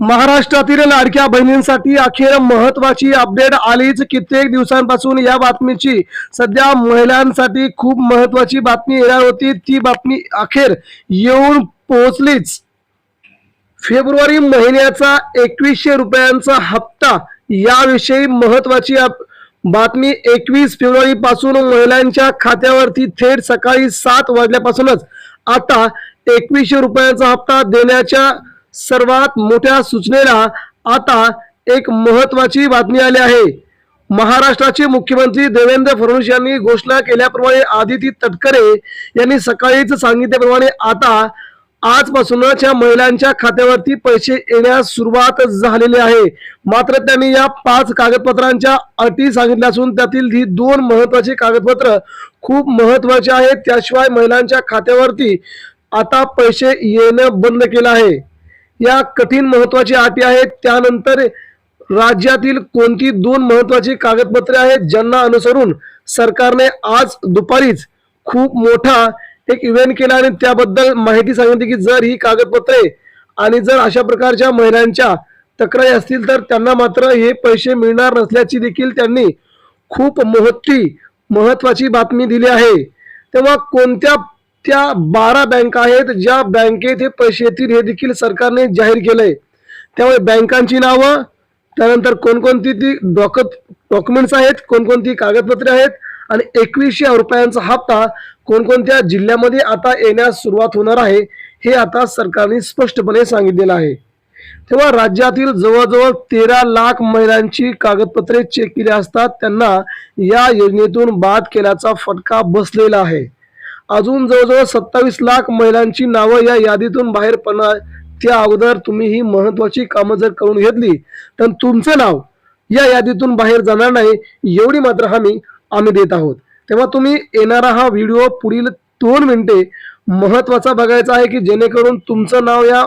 महाराष्ट्रातील लाडक्या बहिणींसाठी अखेर महत्वाची अपडेट आलीच. कित्येक दिवसांपासून या बातमीची सध्या महिलांसाठी खूप महत्वाची बातमी येणार होती. ती बातमी अखेर येऊन पोहोचलीच. फेब्रुवारी महिन्याचा एकवीसशे रुपयांचा हप्ता याविषयी महत्वाची अप- बातमी एकवीस फेब्रुवारी पासून महिलांच्या खात्यावरती थेट सकाळी सात वाजल्यापासूनच. आता एकवीसशे रुपयांचा हप्ता देण्याच्या सर्वात मोठ्या सूचनेला आता एक महत्वाची बातमी आली आहे. महाराष्ट्राचे मुख्यमंत्री देवेंद्र फडणवीस यांनी घोषणा केल्याप्रमाणे आदिती तटकरे यांनी सकाळीच सांगितल्याप्रमाणे आता आजपासूनच या महिलांच्या खात्यावरती पैसे येण्यास सुरुवात झालेली आहे. मात्र त्यांनी या पाच कागदपत्रांच्या अटी सांगितल्या असून त्यातील ही दोन महत्वाची कागदपत्र खूप महत्वाची आहेत. त्याशिवाय महिलांच्या खात्यावरती आता पैसे येणं बंद केलं आहे. या कठीण महत्त्वाच्या अटी आहेत. त्यानंतर राज्यातील कोणती दोन महत्वाची कागदपत्रे आहेत ज्यांना अनुसरून सरकारने आज दुपारीच खूप मोठा एक इव्हेंट केला आणि त्याबद्दल माहिती सांगितली की जर ही कागदपत्रे आणि जर अशा प्रकारच्या महिलांच्या तक्रारी असतील तर त्यांना मात्र हे पैसे मिळणार नसल्याची देखील त्यांनी खूप मोठी महत्वाची बातमी दिली आहे. तेव्हा कोणत्या त्या बारा बँका आहेत ज्या बँकेत हे पैसे येतील हे देखील सरकारने जाहीर केलंय. त्यामुळे बँकांची नावं त्यानंतर कोणकोणती ती डॉक डॉक्युमेंट्स आहेत कोणकोणती कागदपत्रे आहेत आणि एकवीसशे रुपयांचा हप्ता कोणकोणत्या जिल्ह्यामध्ये आता येण्यास सुरुवात होणार आहे हे आता सरकारने स्पष्टपणे सांगितलेलं आहे. तेव्हा राज्यातील जवळजवळ तेरा लाख महिलांची कागदपत्रे चेक केली असतात त्यांना या योजनेतून बाद केल्याचा फटका बसलेला आहे. अजून जवळजवळ सत्तावीस लाख महिलांची नावं या यादीतून बाहेर पडणार. त्या अगोदर तुम्ही ही महत्वाची कामं जर करून घेतली तर तुमचं नाव या यादीतून बाहेर जाणार नाही एवढी मात्र हमी आम्ही देत आहोत. तेव्हा तुम्ही येणारा हा व्हिडिओ पुढील दोन मिनिटे महत्त्वाचा बघायचा आहे की जेणेकरून तुमचं नाव या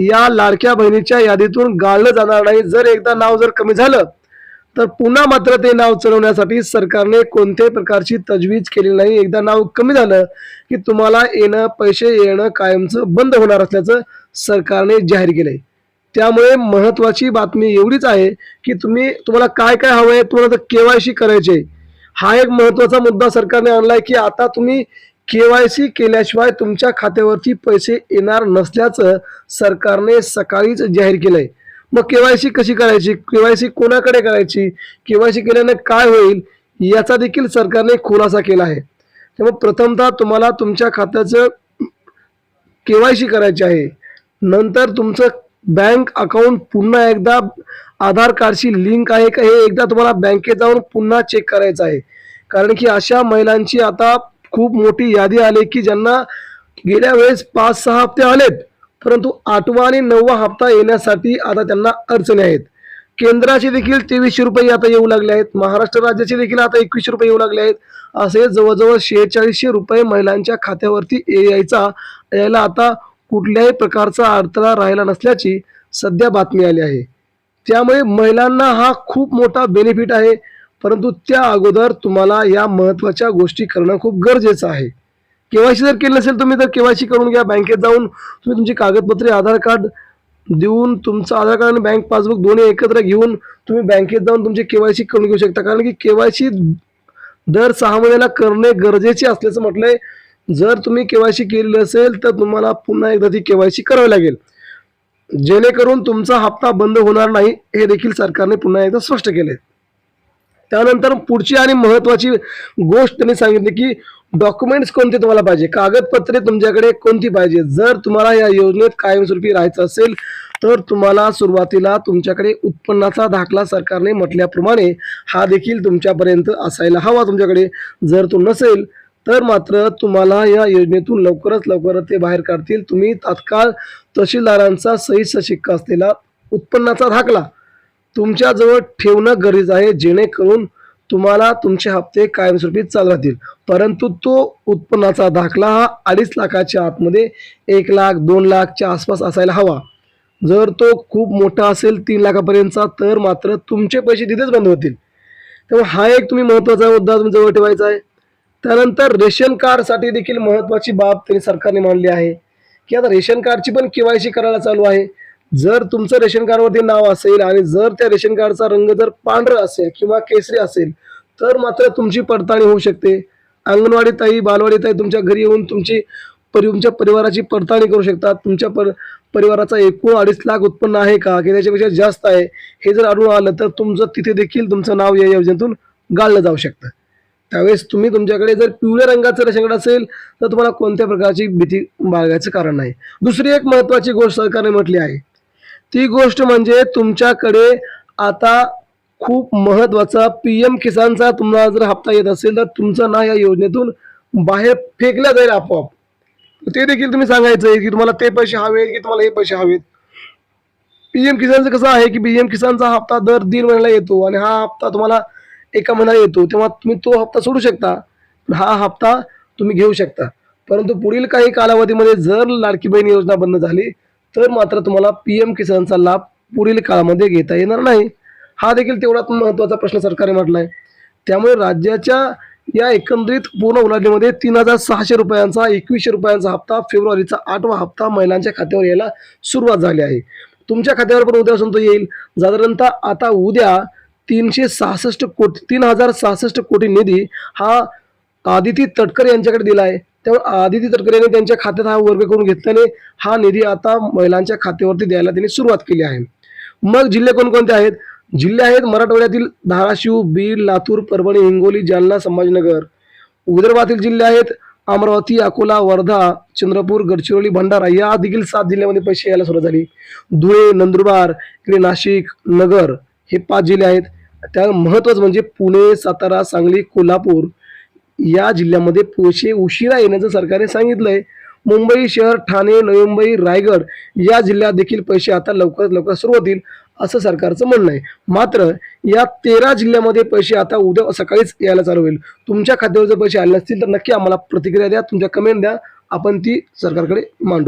या लाडक्या बहिणीच्या यादीतून गाळलं जाणार नाही. जर एकदा नाव जर कमी झालं तर पुन्हा मात्र ते नाव चढवण्यासाठी सरकारने कोणत्याही प्रकारची तजवीज केली नाही. एकदा नाव कमी झालं की तुम्हाला येणं पैसे येणं कायमचं बंद होणार असल्याचं सरकारने जाहीर केलंय. त्यामुळे महत्वाची बातमी एवढीच आहे की तुम्ही तुम्हाला काय काय हवंय तुम्हाला तर केवायसी करायचे हा एक महत्त्वाचा मुद्दा सरकारने आणलाय की आता तुम्ही केवायसी केल्याशिवाय तुमच्या खात्यावरती पैसे येणार नसल्याचं सरकारने सकाळीच जाहीर केलंय. मग केवायसी कशी करायची? केवायसी कोणाकडे करायची? केवायसी केल्याने काय होईल? याचा देखील सरकारने खुलासा केला आहे. त्यामुळे प्रथमतः तुम्हाला तुमच्या खात्याचं केवायसी करायची आहे. नंतर तुमचं बँक अकाउंट पुन्हा एकदा आधार कार्डशी लिंक आहे का? हे एकदा तुम्हाला बँकेत जाऊन पुन्हा चेक करायचं आहे. कारण की अशा महिलांची आता खूप मोठी यादी आली की ज्यांना गेल्या वेळेस पाच सहा हप्ते आलेत. परंतु आठवा आणि नववा हप्ता येण्यासाठी आता त्यांना अडचणी आहेत. केंद्राचे देखील तेवीसशे रुपये आता येऊ लागले आहेत. महाराष्ट्र राज्याचे देखील आता एकवीसशे रुपये येऊ लागले आहेत. असे जवळजवळ शेहेचाळीसशे रुपये महिलांच्या खात्यावरती यायचा यायला आता कुठल्याही प्रकारचा अडथळा राहिला नसल्याची सध्या बातमी आली आहे. त्यामुळे महिलांना हा खूप मोठा बेनिफिट आहे. परंतु त्या अगोदर तुम्हाला या महत्त्वाच्या गोष्टी करणं खूप गरजेचं आहे. केवायसी जर केली नसेल तुम्ही तर केवायसी करून घ्या. बँकेत जाऊन तुम्ही तुमची कागदपत्रे आधार कार्ड देऊन तुमचं आधार कार्ड आणि बँक पासबुक दोन्ही एकत्र घेऊन तुम्ही बँकेत जाऊन तुमची केवायसी करून घेऊ शकता. कारण की केवायसी दर सहा महिन्याला करणे गरजेचे असल्याचं म्हटलंय. जर तुम्ही केवायसी केलेली असेल तर तुम्हाला पुन्हा एकदा ती केवायसी करावी लागेल. जेणेकरून तुमचा हप्ता बंद होणार नाही हे देखील सरकारने पुन्हा एकदा स्पष्ट केले त्यानंतर पुढची आणि महत्वाची गोष्ट त्यांनी सांगितली की डॉक्युमेंट्स कोणते तुम्हाला पाहिजे? कागदपत्रे तुमच्याकडे कोणती पाहिजे? जर तुम्हाला या योजनेत कायमस्वरूपी राहायचं असेल तर तुम्हाला सुरुवातीला तुमच्याकडे उत्पन्नाचा दाखला सरकारने म्हटल्याप्रमाणे हा देखील तुमच्यापर्यंत असायला हवा तुमच्याकडे. जर तो नसेल तर मात्र तुम्हाला या योजनेतून लवकरच लवकर ते बाहेर काढतील. तुम्ही तात्काळ तहसीलदारांचा सही शिक्का असलेला उत्पन्नाचा दाखला तुमच्याजवळ ठेवणं गरजेचं आहे जेणेकरून तुम्हाला तुमचे हप्ते कायमस्वरूपी चालू राहतील. परंतु तो उत्पन्नाचा दाखला हा अडीच लाखाच्या आतमध्ये एक लाख दोन लाखच्या आसपास असायला हवा. जर तो खूप मोठा असेल तीन लाखापर्यंतचा तर मात्र तुमचे पैसे तिथेच बंद होतील. त्यामुळे हा एक तुम्ही महत्त्वाचा मुद्दा तुम्ही जवळ ठेवायचा आहे. त्यानंतर रेशन कार्डसाठी देखील महत्त्वाची बाब त्यांनी सरकारने मांडली आहे. की आता रेशन कार्डची पण केवायसी करायला चालू आहे. जर तुमचं रेशन कार्डवरती नाव असेल आणि जर त्या रेशन कार्डचा रंग जर पांढरा असेल किंवा केसरी असेल तर मात्र तुमची पडताळणी होऊ शकते. अंगणवाडी ताई बालवाडी ताई तुमच्या घरी येऊन तुमची परि तुमच्या परिवाराची पडताळणी करू शकतात. तुमच्या पर परिवाराचा एकूण अडीच लाख उत्पन्न आहे का? की त्याच्यापेक्षा जास्त आहे? हे जर आढळून आलं तर तुमचं तिथे देखील तुमचं नाव या योजनेतून गाळलं जाऊ शकतं. त्यावेळेस तुम्ही तुमच्याकडे जर पिवळ्या रंगाचं रेशन कार्ड असेल तर तुम्हाला कोणत्या प्रकारची भीती बाळगायचं कारण नाही. दुसरी एक महत्वाची गोष्ट सरकारने म्हटली आहे. ती गोष्ट म्हणजे तुमच्याकडे आता खूप महत्त्वाचा पीएम किसानचा तुम्हाला जर हप्ता येत असेल तर तुमचं नाव या योजनेतून बाहेर फेकल्या जाईल आपोआप. ते देखील तुम्ही सांगायचं आहे की तुम्हाला ते पैसे हवेत की तुम्हाला हे पैसे हवेत. पीएम किसानचं कसं आहे की पीएम किसानचा हप्ता दर दीड महिन्याला येतो आणि हा हप्ता तुम्हाला एका महिन्याला येतो. तेव्हा तुम्ही तो हप्ता सोडू शकता. पण हा हप्ता तुम्ही घेऊ शकता. परंतु पुढील काही कालावधीमध्ये जर लाडकी बहीण योजना बंद झाली तर मात्र तुम्हाला पी एम किसानचा लाभ पुढील काळामध्ये घेता येणार नाही. हा देखील तेवढाच महत्त्वाचा प्रश्न सरकारने म्हटला आहे त्यामुळे राज्याच्या या एकंदरीत पूर्ण उलाढलीमध्ये तीन हजार सहाशे रुपयांचा एकवीसशे रुपयांचा हप्ता फेब्रुवारीचा आठवा हप्ता महिलांच्या खात्यावर यायला सुरुवात झाली आहे. तुमच्या खात्यावर पण उद्यापासून तो येईल. साधारणतः आता उद्या तीनशे सहासष्ट कोटी तीन हजार सहासष्ट कोटी निधी हा आदिती तटकर यांच्याकडे दिला आहे त्यामुळे आदिती तटकर यांनी त्यांच्या खात्यात हा वर्ग करून घेतल्याने हा निधी आता महिलांच्या खात्यावरती द्यायला त्यांनी सुरुवात केली आहे. मग जिल्हे कोणकोणते आहेत? जिल्हे आहेत मराठवाड्यातील धाराशिव बीड लातूर परभणी हिंगोली जालना संभाजीनगर. विदर्भातील जिल्हे आहेत अमरावती अकोला वर्धा चंद्रपूर गडचिरोली भंडारा या देखील सात जिल्ह्यामध्ये पैसे यायला सुरुवात झाली. धुळे नंदुरबार इकडे नाशिक नगर हे पाच जिल्हे आहेत. त्या महत्वाचं म्हणजे पुणे सातारा सांगली कोल्हापूर या जिल्ह्यामध्ये पैसे उशिरा येण्याचं सरकारने सांगितलंय. मुंबई शहर ठाणे नवी मुंबई रायगड या जिल्ह्यात देखील पैसे आता लवकरात लवकर सुरू होतील असं सरकारचं म्हणणं आहे. मात्र या तेरा जिल्ह्यामध्ये पैसे आता उद्या सकाळीच यायला चालू होईल. तुमच्या खात्यावर जर पैसे आले नसतील तर नक्की आम्हाला प्रतिक्रिया द्या तुमच्या कमेंट द्या. आपण ती सरकारकडे मांडू.